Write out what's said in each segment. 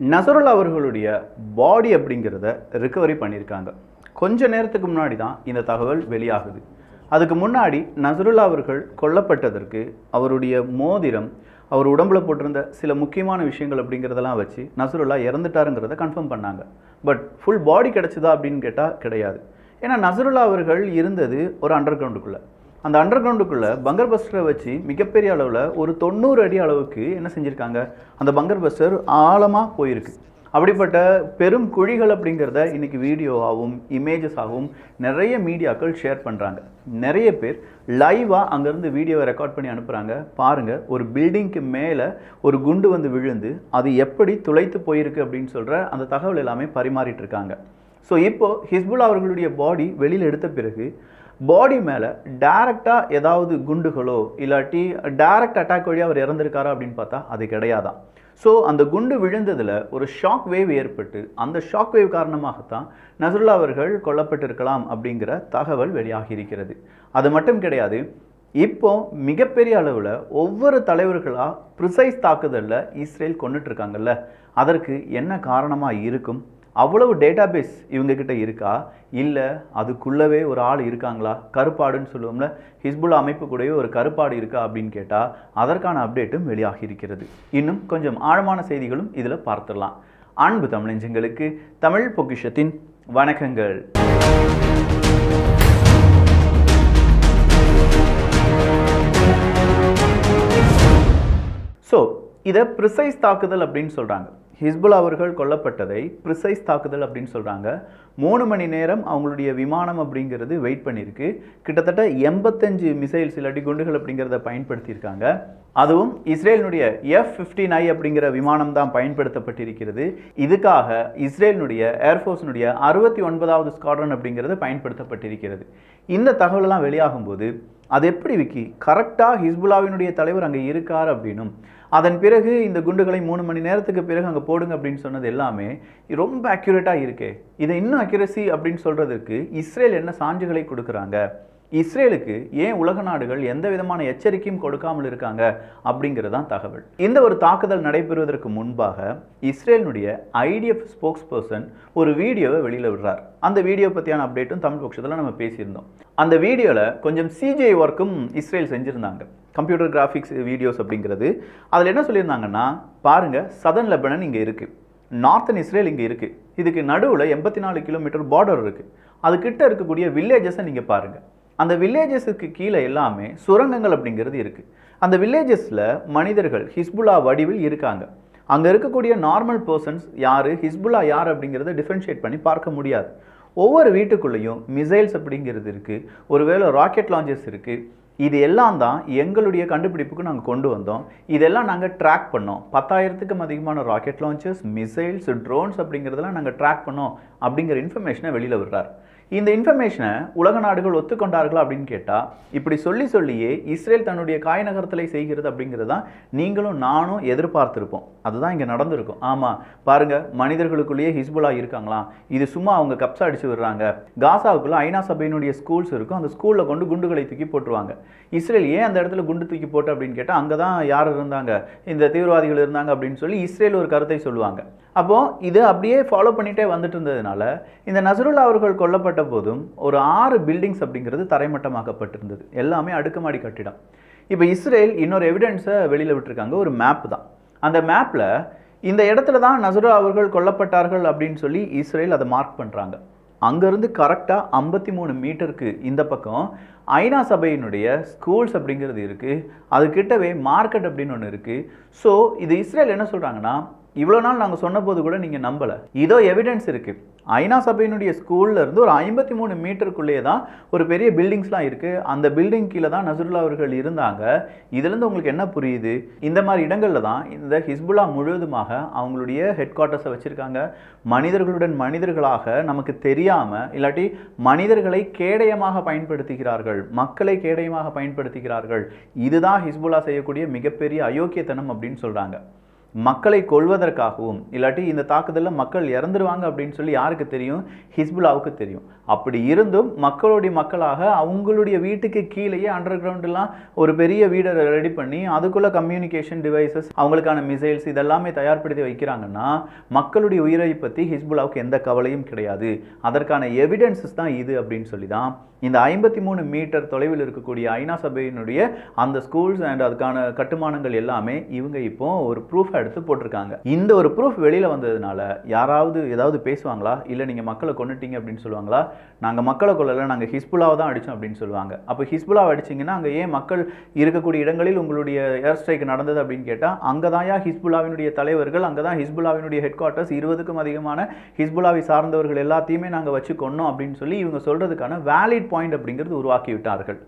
நசருல் அவர்களுடைய பாடி அப்படிங்கிறத ரிக்கவரி பண்ணியிருக்காங்க. கொஞ்ச நேரத்துக்கு முன்னாடி தான் இந்த தகவல் வெளியாகுது. அதுக்கு முன்னாடி நசருல்லா அவர்கள் கொல்லப்பட்டதற்கு அவருடைய மோதிரம் அவர் உடம்புல போட்டிருந்த சில முக்கியமான விஷயங்கள் அப்படிங்கிறதெல்லாம் வச்சு நசருல்லா இறந்துட்டாருங்கிறத கன்ஃபார்ம் பண்ணாங்க. பட் ஃபுல் பாடி கிடச்சிதா அப்படின்னு கேட்டால் கிடையாது. ஏன்னா நசருல்லா அவர்கள் இருந்தது ஒரு அண்டர் கிரவுண்டுக்குள்ளே அந்த அண்டர் கிரவுண்டுக்குள்ளே பங்கர் பஸ்டரை வச்சு மிகப்பெரிய அளவில் ஒரு தொண்ணூறு அடி அளவுக்கு என்ன செஞ்சுருக்காங்க? அந்த பங்கர் பஸ்டர் ஆழமாக போயிருக்கு. அப்படிப்பட்ட பெரும் குழிகள் அப்படிங்கிறத இன்றைக்கி வீடியோவாகவும் இமேஜஸாகவும் நிறைய மீடியாக்கள் ஷேர் பண்ணுறாங்க நிறைய பேர் லைவாக அங்கேருந்து வீடியோவை ரெக்கார்ட் பண்ணி அனுப்புகிறாங்க பாருங்கள் ஒரு பில்டிங்க்கு மேலே ஒரு குண்டு வந்து விழுந்து அது எப்படி துளைத்து போயிருக்கு அப்படின்னு சொல்கிற அந்த தகவல் எல்லாமே பரிமாறிட்டு இருக்காங்க. ஸோ இப்போது ஹிஸ்புல் அவர்களுடைய பாடி வெளியில் எடுத்த பிறகு பாடி மேலே டேரெக்டாக ஏதாவது குண்டுகளோ இல்லாட்டி டேரக்ட் அட்டாக் வழியாக அவர் இறந்துருக்காரா அப்படின்னு பார்த்தா அது கிடையாதான். ஸோ அந்த குண்டு விழுந்ததில் ஒரு ஷாக் வேவ் ஏற்பட்டு அந்த ஷாக் வேவ் காரணமாகத்தான் நசருல்லா அவர்கள் கொல்லப்பட்டிருக்கலாம் அப்படிங்கிற தகவல் வெளியாகி இருக்கிறது அது மட்டும் கிடையாது இப்போ மிகப்பெரிய அளவில் ஒவ்வொரு தலைவர்களாக ப்ரிசைஸ் தாக்குதலில் இஸ்ரேல் கொண்டுட்டு இருக்காங்கல்ல அதற்கு என்ன காரணமாக இருக்கும்? அவ்வளவு டேட்டாபேஸ் இவங்கக்கிட்ட இருக்கா? இல்லை அதுக்குள்ளவே ஒரு ஆள் இருக்காங்களா? கருப்பாடுன்னு சொல்லுவோம்ல ஹிஸ்புல் அமைப்பு கூடவே ஒரு கருப்பாடு இருக்கா அப்படின்னு கேட்டால் அதற்கான அப்டேட்டும் வெளியாகி இருக்கிறது. இன்னும் கொஞ்சம் ஆழமான செய்திகளும் இதில் பார்த்துடலாம். அன்பு தமிழஞ்சங்களுக்கு தமிழ் பொக்கிஷத்தின் வணக்கங்கள். ஸோ இதை ப்ரிசைஸ் தாக்குதல் அப்படின்னு சொல்கிறாங்க ஹிஸ்புல் அவர்கள் கொல்லப்பட்டதை ப்ரிசைஸ் தாக்குதல் அப்படின்னு சொல்கிறாங்க மூணு மணி நேரம் அவங்களுடைய விமானம் அப்படிங்கிறது வெயிட் பண்ணியிருக்கு. கிட்டத்தட்ட எண்பத்தஞ்சு மிசைல்ஸ் இல்லாட்டி குண்டுகள் அப்படிங்கிறத பயன்படுத்தியிருக்காங்க. அதுவும் இஸ்ரேலினுடைய எஃப் ஃபிஃப்டின் ஐ அப்படிங்கிற விமானம் தான் பயன்படுத்தப்பட்டிருக்கிறது. இதுக்காக இஸ்ரேலினுடைய ஏர்ஃபோர்ஸினுடைய அறுபத்தி ஒன்பதாவது ஸ்குவாட்ரன் அப்படிங்கிறது பயன்படுத்தப்பட்டிருக்கிறது. இந்த தகவலெல்லாம் வெளியாகும்போது அது எப்படி விக்கி? கரெக்டாக ஹிஸ்புல்லாவினுடைய தலைவர் அங்கே இருக்கார் அப்படின்னும் அதன் பிறகு இந்த குண்டுகளை மூணு மணி நேரத்துக்கு பிறகு அங்கே போடுங்க அப்படின்னு சொன்னது எல்லாமே ரொம்ப அக்யூரேட்டாக இருக்கே. இதை இன்னும் அக்யூரசி அப்படின்னு சொல்கிறதுக்கு இஸ்ரேல் என்ன சான்றுகளை கொடுக்குறாங்க? இஸ்ரேலுக்கு ஏன் உலக நாடுகள் எந்த விதமான எச்சரிக்கையும் கொடுக்காமல் இருக்காங்க அப்படிங்கிறதான் தகவல். இந்த ஒரு தாக்குதல் நடைபெறுவதற்கு முன்பாக இஸ்ரேலினுடைய ஐடிஎஃப் ஸ்போக்ஸ் பர்சன் ஒரு வீடியோவை வெளியில் விடுறார். அந்த வீடியோ பற்றியான அப்டேட்டும் தமிழ் பட்சத்தில் நம்ம பேசியிருந்தோம். அந்த வீடியோவில் கொஞ்சம் சிஜிஐ ஒர்க்கும் இஸ்ரேல் செஞ்சுருந்தாங்க. கம்ப்யூட்டர் கிராஃபிக்ஸ் வீடியோஸ் அப்படிங்கிறது. அதில் என்ன சொல்லியிருந்தாங்கன்னா பாருங்கள் சதன் லெபனன் இங்கே இருக்குது நார்த்தன் இஸ்ரேல் இங்கே இருக்குது இதுக்கு நடுவில் எண்பத்தி நாலு கிலோமீட்டர் பார்டர் இருக்குது அதுக்கிட்ட இருக்கக்கூடிய வில்லேஜஸை நீங்கள் பாருங்கள் அந்த வில்லேஜஸுக்கு கீழே எல்லாமே சுரங்கங்கள் அப்படிங்கிறது இருக்குது அந்த வில்லேஜஸில் மனிதர்கள் ஹிஸ்புல்லா வடிவில் இருக்காங்க. அங்கே இருக்கக்கூடிய நார்மல் பர்சன்ஸ் யார் ஹிஸ்புல்லா யார் அப்படிங்கிறத டிஃப்ரென்ஷியேட் பண்ணி பார்க்க முடியாது. ஒவ்வொரு வீட்டுக்குள்ளேயும் மிசைல்ஸ் அப்படிங்கிறது இருக்குது ஒருவேளை ராக்கெட் லாஞ்சஸ் இருக்குது இது எல்லாம் தான் எங்களுடைய கண்டுபிடிப்புக்கு நாங்கள் கொண்டு வந்தோம். இதெல்லாம் நாங்கள் ட்ராக் பண்ணோம். பத்தாயிரத்துக்கும் அதிகமான ராக்கெட் லான்ச்சஸ் மிசைல்ஸ் ட்ரோன்ஸ் அப்படிங்கிறதெல்லாம் நாங்கள் ட்ராக் பண்ணோம் அப்படிங்கிற இன்ஃபர்மேஷனை வெளியில் விடுறார். இந்த இன்ஃபர்மேஷனை உலக நாடுகள் ஒத்துக்கொண்டார்களா அப்படின்னு கேட்டால் இப்படி சொல்லி சொல்லியே இஸ்ரேல் தன்னுடைய காயநகரத்தை செய்கிறது அப்படிங்கிறது தான் நீங்களும் நானும் எதிர்பார்த்துருப்போம். அதுதான் இங்கே நடந்திருக்கும். ஆமாம் பாருங்க மனிதர்களுக்குள்ளேயே ஹிஸ்புல்லா இருக்காங்களாம் இது சும்மா அவங்க கப்ஸா அடிச்சு விடுறாங்க. காசாவுக்குள்ள ஐநா சபையினுடைய ஸ்கூல்ஸ் இருக்கும். அந்த ஸ்கூலில் கொண்டு குண்டுகளை தூக்கி போட்டுருவாங்க. இஸ்ரேல் ஏன் அந்த இடத்துல குண்டு தூக்கி போட்டு அப்படின்னு கேட்டால் அங்கே தான் யார் இருந்தாங்க? இந்த தீவிரவாதிகள் இருந்தாங்க அப்படின்னு சொல்லி இஸ்ரேல் ஒரு கருத்தை சொல்லுவாங்க. அப்போது இது அப்படியே ஃபாலோ பண்ணிகிட்டே வந்துட்டு இருந்ததுனால இந்த நசருல்லா அவர்கள் கொல்லப்பட்ட போதும் ஒரு ஆறு பில்டிங்ஸ் அப்படிங்கிறது தரைமட்டமாக்கப்பட்டிருந்தது. எல்லாமே அடுக்குமாடி கட்டிடம். இப்போ இஸ்ரேல் இன்னொரு எவிடன்ஸை வெளியில் விட்டுருக்காங்க. ஒரு மேப் தான். அந்த மேப்பில் இந்த இடத்துல தான் நசுரா அவர்கள் கொல்லப்பட்டார்கள் அப்படின்னு சொல்லி இஸ்ரேல் அதை மார்க் பண்ணுறாங்க அங்கேருந்து கரெக்டாக ஐம்பத்தி மூணு மீட்டருக்கு இந்த பக்கம் ஐநா சபையினுடைய ஸ்கூல்ஸ் அப்படிங்கிறது இருக்குது அது கிட்டவே மார்க்கெட் அப்படின்னு ஒன்று இருக்குது ஸோ இது இஸ்ரேல் என்ன சொல்கிறாங்கன்னா இவ்வளோ நாள் நாங்கள் சொன்னபோது கூட நீங்கள் நம்பலை. இதோ எவிடன்ஸ் இருக்குது ஐநா சபையினுடைய ஸ்கூல்ல இருந்து ஒரு ஐம்பத்தி மூணு மீட்டருக்குள்ளேயே தான் ஒரு பெரிய பில்டிங்ஸ்லாம் இருக்குது அந்த பில்டிங் கீழே தான் நசருல்லா அவர்கள் இருந்தாங்க. இதுலேருந்து உங்களுக்கு என்ன புரியுது? இந்த மாதிரி இடங்களில் தான் இந்த ஹிஸ்புல்லா முழுவதுமாக அவங்களுடைய ஹெட் குவார்ட்டர்ஸை வச்சுருக்காங்க. மனிதர்களுடன் மனிதர்களாக நமக்கு தெரியாமல் இல்லாட்டி மனிதர்களை கேடயமாக பயன்படுத்துகிறார்கள் மக்களை கேடயமாக பயன்படுத்துகிறார்கள். இதுதான் ஹிஸ்புல்லா செய்யக்கூடிய மிகப்பெரிய அயோக்கியத்தனம் அப்படின்னு சொல்கிறாங்க மக்களை கொள்வதற்காகவும் இல்லாட்டி இந்த தாக்குதலில் மக்கள் இறந்துருவாங்க அப்படின்னு சொல்லி யாருக்கு தெரியும்? ஹிஸ்புல்லாவுக்கு தெரியும். அப்படி இருந்தும் மக்களுடைய மக்களாக அவங்களுடைய வீட்டுக்கு கீழேயே அண்டர் கிரவுண்டெலாம் ஒரு பெரிய வீடை ரெடி பண்ணி அதுக்குள்ளே கம்யூனிகேஷன் டிவைசஸ் அவங்களுக்கான மிசைல்ஸ் இதெல்லாமே தயார்படுத்தி வைக்கிறாங்கன்னா மக்களுடைய உயிரை பற்றி ஹிஸ்புல்லாவுக்கு எந்த கவலையும் கிடையாது. அதற்கான எவிடன்சஸ் தான் இது அப்படின்னு சொல்லி தான் இந்த ஐம்பத்தி மூணு மீட்டர் தொலைவில் இருக்கக்கூடிய ஐநா சபையினுடைய அந்த ஸ்கூல்ஸ் அண்ட் அதுக்கான கட்டுமானங்கள் எல்லாமே இவங்க இப்போ ஒரு ப்ரூஃப் எடுத்து போட்டிருக்காங்க. இந்த ஒரு ப்ரூஃப் வெளியில் வந்ததுனால யாராவது ஏதாவது பேசுவாங்களா? இல்லை நீங்கள் மக்களை கொண்டுட்டீங்க அப்படின்னு சொல்லுவாங்களா? நாங்கள் மக்களை கொள்ளலை நாங்கள் ஹிஸ்புல்லாவை தான் அடித்தோம் அப்படின்னு சொல்லுவாங்க. அப்போ ஹிஸ்புல்லாவை அடிச்சிங்கன்னா அங்கே ஏன் மக்கள் இருக்கக்கூடிய இடங்களில் உங்களுடைய ஏர் ஸ்ட்ரைக் நடந்தது அப்படின்னு கேட்டால் அங்கே தான் ஹிஸ்புல்லாவினுடைய தலைவர்கள் அங்கே தான் ஹிஸ்புல்லாவினுடைய ஹெட் குவார்ட்டர்ஸ் இருபதுக்கும் அதிகமான ஹிஸ்புல்லாவை சார்ந்தவர்கள் எல்லாத்தையுமே நாங்கள் வச்சு கொன்னோம் அப்படின்னு சொல்லி இவங்க சொல்கிறதுக்கான வேலிட் பாயிண்ட் அப்படிங்கிறது உருவாக்கி விட்டார்கள்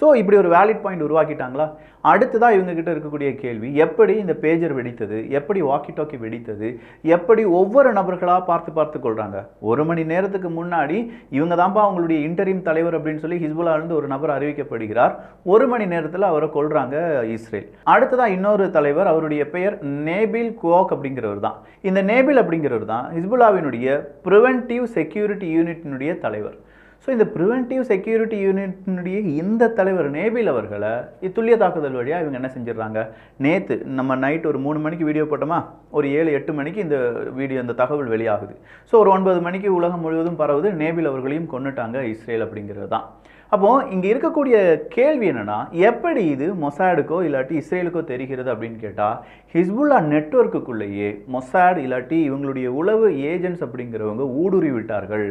ஸோ இப்படி ஒரு வேலிட் பாயிண்ட் உருவாக்கிட்டாங்களா? அடுத்ததாக இவங்ககிட்ட இருக்கக்கூடிய கேள்வி எப்படி இந்த பேஜர் வெடித்தது? எப்படி வாக்கி டாக்கி வெடித்தது? எப்படி ஒவ்வொரு நபர்களாக பார்த்து பார்த்து கொள்கிறாங்க ஒரு மணி நேரத்துக்கு முன்னாடி இவங்க தான்ப்பா அவங்களுடைய இன்டரிம் தலைவர் அப்படின்னு சொல்லி ஹிஸ்புல்லாவிலிருந்து ஒரு நபர் அறிவிக்கப்படுகிறார். ஒரு மணி நேரத்தில் அவரை கொள்கிறாங்க இஸ்ரேல். அடுத்ததாக இன்னொரு தலைவர் அவருடைய பெயர் நேபில் குவாக் அப்படிங்கிறவர் தான் இந்த நேபில் அப்படிங்கிறவர் தான் ஹிஸ்புல்லாவினுடைய ப்ரிவென்டிவ் செக்யூரிட்டி யூனிட்டினுடைய தலைவர். ஸோ இந்த ப்ரிவென்டிவ் செக்யூரிட்டி யூனிட்னுடைய இந்த தலைவர் நேபில் அவர்களை இத்துல்லிய தாக்குதல் வழியாக இவங்க என்ன செஞ்சிடறாங்க? நேற்று நம்ம நைட் ஒரு மூணு மணிக்கு வீடியோ போட்டோமா? ஒரு ஏழு எட்டு மணிக்கு இந்த வீடியோ இந்த தகவல் வெளியாகுது. ஸோ ஒரு ஒன்பது மணிக்கு உலகம் முழுவதும் பரவுது. நேபில் அவர்களையும் கொண்டுட்டாங்க இஸ்ரேல் அப்படிங்கிறது தான். அப்போது இங்கே இருக்கக்கூடிய கேள்வி என்னென்னா எப்படி இது மொசாடுக்கோ இல்லாட்டி இஸ்ரேலுக்கோ தெரிகிறது அப்படின்னு கேட்டால் ஹிஸ்புல்லா நெட்ஒர்க்குள்ளேயே மொசாட் இல்லாட்டி இவங்களுடைய உளவு ஏஜென்ட்ஸ் அப்படிங்கிறவங்க ஊடுருவி விட்டார்கள்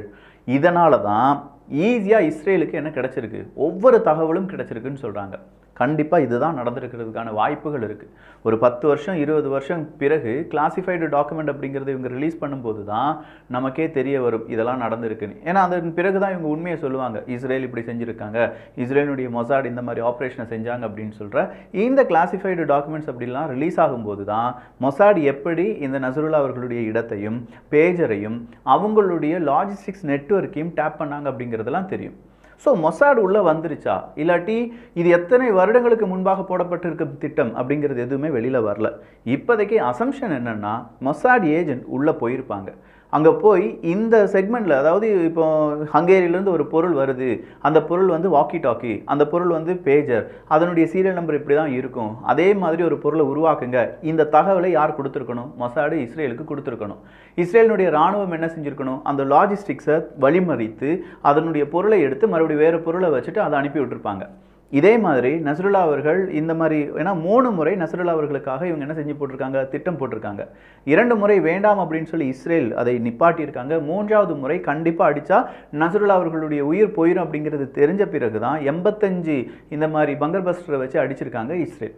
இதனால தான் ஈஸியாக இஸ்ரேலுக்கு என்ன கிடைச்சிருக்கு? ஒவ்வொரு தகவலும் கிடைச்சிருக்குன்னு சொல்கிறாங்க கண்டிப்பாக இதுதான் நடந்திருக்கிறதுக்கான வாய்ப்புகள் இருக்குது ஒரு பத்து வருஷம் இருபது வருஷம் பிறகு கிளாசிஃபைடு டாக்குமெண்ட் அப்படிங்கிறத இவங்க ரிலீஸ் பண்ணும்போது தான் நமக்கே தெரிய வரும் இதெல்லாம் நடந்திருக்குன்னு. ஏன்னா அதன் பிறகு தான் இவங்க உண்மையை சொல்லுவாங்க இஸ்ரேல் இப்படி செஞ்சுருக்காங்க இஸ்ரேலுடைய மொசாட் இந்த மாதிரி ஆப்ரேஷனை செஞ்சாங்க அப்படின்னு சொல்கிற இந்த கிளாசிஃபைடு டாக்குமெண்ட்ஸ் அப்படிலாம் ரிலீஸ் ஆகும்போது தான் மொசாட் எப்படி இந்த நசருல்லா அவர்களுடைய இடத்தையும் பேஜரையும் அவங்களுடைய லாஜிஸ்டிக்ஸ் நெட்வொர்க்கையும் டேப் பண்ணாங்க அப்படிங்கிறதெல்லாம் தெரியும். ஸோ மொசாட் உள்ளே வந்துருச்சா? இல்லாட்டி இது எத்தனை வருடங்களுக்கு முன்பாக போடப்பட்டிருக்கும் திட்டம் அப்படிங்கிறது எதுவுமே வெளியில் வரல. இப்போதைக்கு அசம்ஷன் என்னென்னா மொசாட் ஏஜென்ட் உள்ளே போயிருப்பாங்க. அங்கே போய் இந்த செக்மெண்ட்டில் அதாவது இப்போ ஹங்கேரியிலேருந்து ஒரு பொருள் வருது. அந்த பொருள் வந்து வாக்கி டாக்கி அந்த பொருள் வந்து பேஜர் அதனுடைய சீரியல் நம்பர் இப்படி தான் இருக்கும். அதே மாதிரி ஒரு பொருளை உருவாக்குங்க. இந்த தகவலை யார் கொடுத்துருக்கணும்? மொசாடு இஸ்ரேலுக்கு கொடுத்துருக்கணும். இஸ்ரேலினுடைய ராணுவம் என்ன செஞ்சுருக்கணும்? அந்த லாஜிஸ்டிக்ஸை வழிமறித்து அதனுடைய பொருளை எடுத்து மறுபடியும் வேறு பொருளை வச்சுட்டு அதை அனுப்பி விட்டுருப்பாங்க. இதே மாதிரி நசருல்லா அவர்கள் இந்த மாதிரி ஏன்னா மூணு முறை நசருல்லா அவர்களுக்காக இவங்க என்ன செஞ்சு போட்டிருக்காங்க? திட்டம் போட்டிருக்காங்க. இரண்டு முறை வேண்டாம் அப்படின்னு சொல்லி இஸ்ரேல் அதை நிப்பாட்டியிருக்காங்க. மூன்றாவது முறை கண்டிப்பாக அடித்தா நசருல்லா அவர்களுடைய உயிர் போயிடும் அப்படிங்கிறது தெரிஞ்ச பிறகு தான் எண்பத்தஞ்சு இந்த மாதிரி பங்கர் பஸ்டரை வச்சு அடிச்சிருக்காங்க இஸ்ரேல்.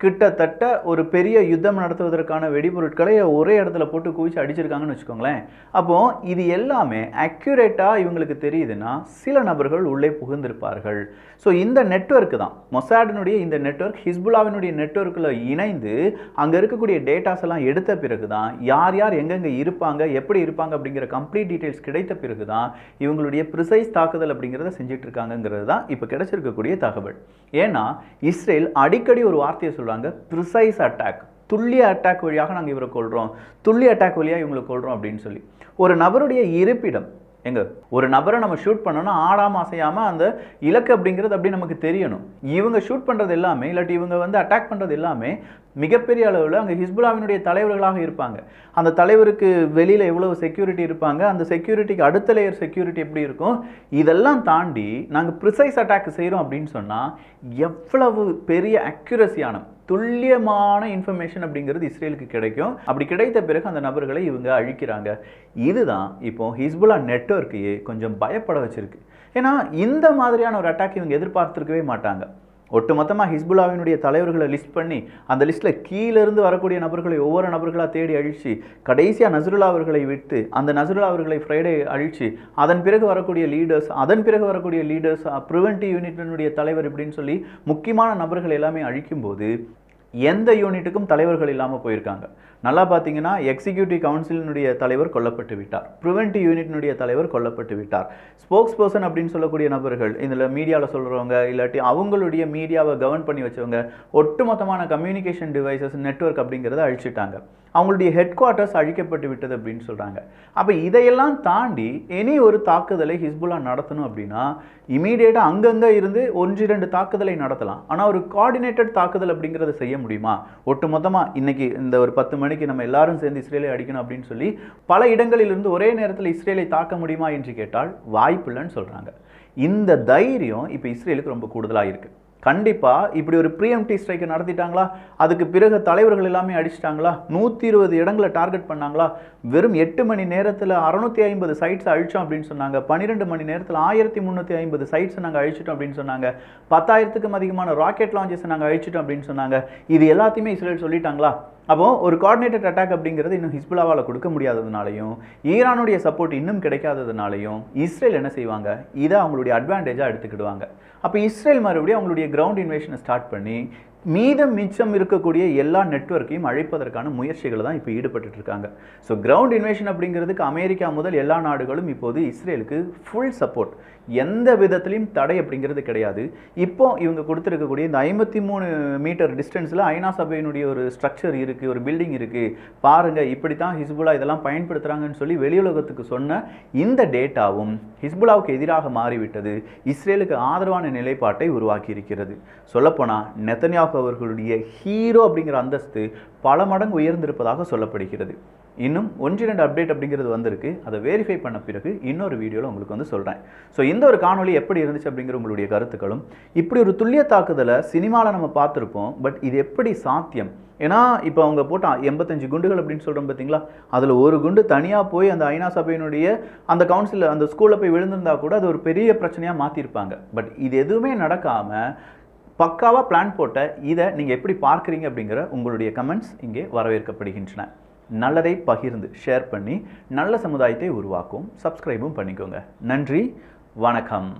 கிட்டத்தட்ட ஒரு பெரிய யுத்தம் நடத்துவதற்கான வெடிபொருட்களை ஒரே இடத்துல போட்டு குவிச்சு அடிச்சிருக்காங்கன்னு வச்சுக்கோங்களேன். அப்போ இது எல்லாமே அக்யூரேட்டாக இவங்களுக்கு தெரியுதுன்னா சில நபர்கள் உள்ளே புகுந்திருப்பார்கள். ஸோ இந்த நெட்வொர்க் தான். மொசாடினுடைய இந்த நெட்வொர்க் ஹிஸ்புல்லாவினுடைய நெட்வொர்க்கில் இணைந்து அங்கே இருக்கக்கூடிய டேட்டாஸ் எல்லாம் எடுத்த பிறகு தான் யார் யார் எங்கெங்கே இருப்பாங்க எப்படி இருப்பாங்க அப்படிங்கிற கம்ப்ளீட் டீட்டெயில்ஸ் கிடைத்த பிறகு தான் இவங்களுடைய ப்ரிசைஸ் தாக்குதல் அப்படிங்கிறத செஞ்சுட்டு இருக்காங்கங்கிறது தான் இப்போ கிடைச்சிருக்கக்கூடிய தகவல். ஏன்னா இஸ்ரேல் அடிக்கடி ஒரு வார்த்தையை சொல்லுவாங்க ப்ரிசைஸ் அட்டாக் துல்லிய அட்டாக் வழியாக நாங்கள் இவரை கொள்கிறோம் துல்லிய அட்டாக் வழியாக இவங்களை கொள்கிறோம் அப்படின்னு சொல்லி. ஒரு நபருடைய இருப்பிடம் எங்க? ஒரு நபரை நம்ம ஷூட் பண்ணோம்னா ஆடாம அசையாம அந்த இலக்கு அப்படிங்கிறது அப்படி நமக்கு தெரியணும். இவங்க ஷூட் பண்றது எல்லாமே இல்லாட்டி இவங்க வந்து அட்டாக் பண்றது எல்லாமே மிகப்பெரிய அளவில் அங்கே ஹிஸ்புல்லாவினுடைய தலைவர்களாக இருப்பாங்க. அந்த தலைவருக்கு வெளியில் எவ்வளவு செக்யூரிட்டி இருப்பாங்க அந்த செக்யூரிட்டிக்கு அடுத்த லேயர் செக்யூரிட்டி எப்படி இருக்கும்? இதெல்லாம் தாண்டி நாங்கள் ப்ரிசைஸ் அட்டாக் செய்கிறோம் அப்படின்னு சொன்னால் எவ்வளவு பெரிய அக்யூரஸியான துல்லியமான இன்ஃபர்மேஷன் அப்படிங்கிறது இஸ்ரேலுக்கு கிடைக்கும். அப்படி கிடைத்த பிறகு அந்த நபர்களை இவங்க அழிக்கிறாங்க. இதுதான் இப்போ ஹிஸ்புல்லா நெட்வொர்க்கையே கொஞ்சம் பயப்பட வச்சிருக்கு. ஏன்னா இந்த மாதிரியான ஒரு அட்டாக் இவங்க எதிர்பார்த்துருக்கவே மாட்டாங்க. ஒட்டுமொத்தமாக ஹிஸ்புல்லாவினுடைய தலைவர்களை லிஸ்ட் பண்ணி அந்த லிஸ்ட்டில் கீழேருந்து வரக்கூடிய நபர்களை ஒவ்வொரு நபர்களாக தேடி அழித்து கடைசியாக நசருல்லா அவர்களை விட்டு அந்த நசருல்லா அவர்களை ஃப்ரைடே அழித்து அதன் பிறகு வரக்கூடிய லீடர்ஸ் அதன் பிறகு வரக்கூடிய லீடர்ஸ் ப்ரிவென்டிவ் யூனிட்டினுடைய தலைவர் இப்படின்னு சொல்லி முக்கியமான நபர்கள் எல்லாமே அழிக்கும்போது எந்த யூனிட்டுக்கும் தலைவர்கள் இல்லாமல் போயிருக்காங்க. நல்லா பார்த்தீங்கன்னா எக்ஸிக்யூட்டிவ் கவுன்சிலினுடைய தலைவர் கொல்லப்பட்டு விட்டார். ப்ரிவென்டிவ் யூனிட்னுடைய தலைவர் கொல்லப்பட்டு விட்டார். ஸ்போக்ஸ் பர்சன் அப்படின்னு சொல்லக்கூடிய நபர்கள் இதில் மீடியாவில் சொல்கிறவங்க இல்லாட்டி அவங்களுடைய மீடியாவை கவர்ன் பண்ணி வச்சவங்க ஒட்டுமொத்தமான கம்யூனிகேஷன் டிவைசஸ் நெட்வொர்க் அப்படிங்கிறத அழிச்சிட்டாங்க. அவங்களுடைய ஹெட் குவார்ட்டர்ஸ் அழிக்கப்பட்டு விட்டது அப்படின்னு சொல்கிறாங்க அப்போ இதையெல்லாம் தாண்டி இனி ஒரு தாக்குதலை ஹிஸ்புல்லா நடத்தணும் அப்படின்னா இமீடியேட்டாக அங்கங்கே இருந்து ஒன்று இரண்டு தாக்குதலை நடத்தலாம். ஆனால் ஒரு கோஆர்டினேட்டட் தாக்குதல் அப்படிங்கிறத செய்ய முடியுமா? ஒட்டு மொத்தமாக இன்றைக்கி இந்த ஒரு பத்து மணிக்கு நம்ம எல்லாரும் சேர்ந்து இஸ்ரேலை அடிக்கணும் அப்படின்னு சொல்லி பல இடங்களிலிருந்து ஒரே நேரத்தில் இஸ்ரேலை தாக்க முடியுமா என்று கேட்டால் வாய்ப்பில்லைன்னு சொல்கிறாங்க இந்த தைரியம் இப்போ இஸ்ரேலுக்கு ரொம்ப கூடுதலாக இருக்குது கண்டிப்பாக இப்படி ஒரு ப்ரீஎம்டி ஸ்ட்ரைக்கை நடத்திட்டாங்களா? அதுக்கு பிறகு தலைவர்கள் எல்லாமே அடிச்சிட்டாங்களா? நூற்றி இருபது இடங்களை டார்கெட் பண்ணாங்களா? வெறும் எட்டு மணி நேரத்தில் அறநூற்றி ஐம்பது சைட்ஸ் அழிச்சோம் அப்படின்னு சொன்னாங்க. பன்னிரெண்டு மணி நேரத்தில் ஆயிரத்தி முந்நூற்றி ஐம்பது சைட்ஸ் நாங்கள் அழிச்சிட்டோம் அப்படின்னு சொன்னாங்க. பத்தாயிரத்துக்கும் அதிகமான ராக்கெட் லான்ச்சஸ் நாங்கள் அழிச்சிட்டோம் அப்படின்னு சொன்னாங்க. இது எல்லாத்தையுமே இஸ்ரேல் சொல்லிட்டாங்களா? அப்போ ஒரு கோஆர்டினேட்டட் அட்டாக் அப்படிங்கிறது இன்னும் ஹிஸ்புல்லாவால் கொடுக்க முடியாததுனாலையும் ஈரானுடைய சப்போர்ட் இன்னும் கிடைக்காததுனாலையும் இஸ்ரேல் என்ன செய்வாங்க? இதை அவங்களுடைய அட்வான்டேஜாக எடுத்துக்கிடுவாங்க. அப்போ இஸ்ரேல் மறுபடியும் அவங்களுடைய கிரவுண்ட் இன்வேஷனை ஸ்டார்ட் பண்ணி மீதம் மிச்சம் இருக்கக்கூடிய எல்லா நெட்வொர்க்கையும் அழைப்பதற்கான முயற்சிகள் தான் இப்போ ஈடுபட்டு இருக்காங்க. ஸோ கிரவுண்ட் இன்வேஷன் அப்படிங்கிறதுக்கு அமெரிக்கா முதல் எல்லா நாடுகளும் இப்போது இஸ்ரேலுக்கு ஃபுல் சப்போர்ட் எந்த விதத்திலையும் தடை அப்படிங்கிறது கிடையாது. இப்போ இவங்க கொடுத்துருக்கக்கூடிய இந்த ஐம்பத்தி மூணு மீட்டர் டிஸ்டன்ஸில் ஐநா சபையினுடைய ஒரு ஸ்ட்ரக்சர் இருக்குது ஒரு பில்டிங் இருக்குது பாருங்கள் இப்படி தான் ஹிஸ்புல்லா இதெல்லாம் பயன்படுத்துகிறாங்கன்னு சொல்லி வெளியுலகத்துக்கு சொன்ன இந்த டேட்டாவும் ஹிஸ்புல்லாவுக்கு எதிராக மாறிவிட்டது. இஸ்ரேலுக்கு ஆதரவான நிலைப்பாட்டை உருவாக்கி இருக்கிறது சொல்லப்போனால் நெத்தன்யாகு அவர்களுடைய ஹீரோ அப்படிங்கிற அந்தஸ்து பல மடங்கு உயர்ந்திருப்பதாக சொல்லப்படுகிறது. இன்னும் ஒன்றிரண்டு அப்டேட் அப்படிங்கிறது வந்திருக்கு. அதை வெரிஃபை பண்ண பிறகு இன்னொரு வீடியோவில் உங்களுக்கு வந்து சொல்கிறேன் ஸோ இந்த ஒரு காணொலி எப்படி இருந்துச்சு அப்படிங்கிற உங்களுடைய கருத்துக்களும் இப்படி ஒரு துல்லிய தாக்குதலை சினிமாவில் நம்ம பார்த்துருப்போம். பட் இது எப்படி சாத்தியம்? ஏன்னா இப்போ அவங்க போட்டால் எண்பத்தஞ்சு குண்டுகள் அப்படின்னு சொல்கிறோம் பார்த்தீங்களா அதில் ஒரு குண்டு தனியாக போய் அந்த ஐநா சபையினுடைய அந்த கவுன்சிலில் அந்த ஸ்கூலில் போய் விழுந்திருந்தா கூட அது ஒரு பெரிய பிரச்சனையாக மாற்றிருப்பாங்க பட் இது எதுவுமே நடக்காமல் பக்காவாக பிளான் போட்ட இதை நீங்கள் எப்படி பார்க்குறீங்க அப்படிங்கிற உங்களுடைய கமெண்ட்ஸ் இங்கே வரவேற்கப்படுகின்றன. நல்லதை பகிர்ந்து ஷேர் பண்ணி நல்ல சமுதாயத்தை உருவாக்கும் சப்ஸ்கிரைபும் பண்ணிக்கோங்க. நன்றி வணக்கம்.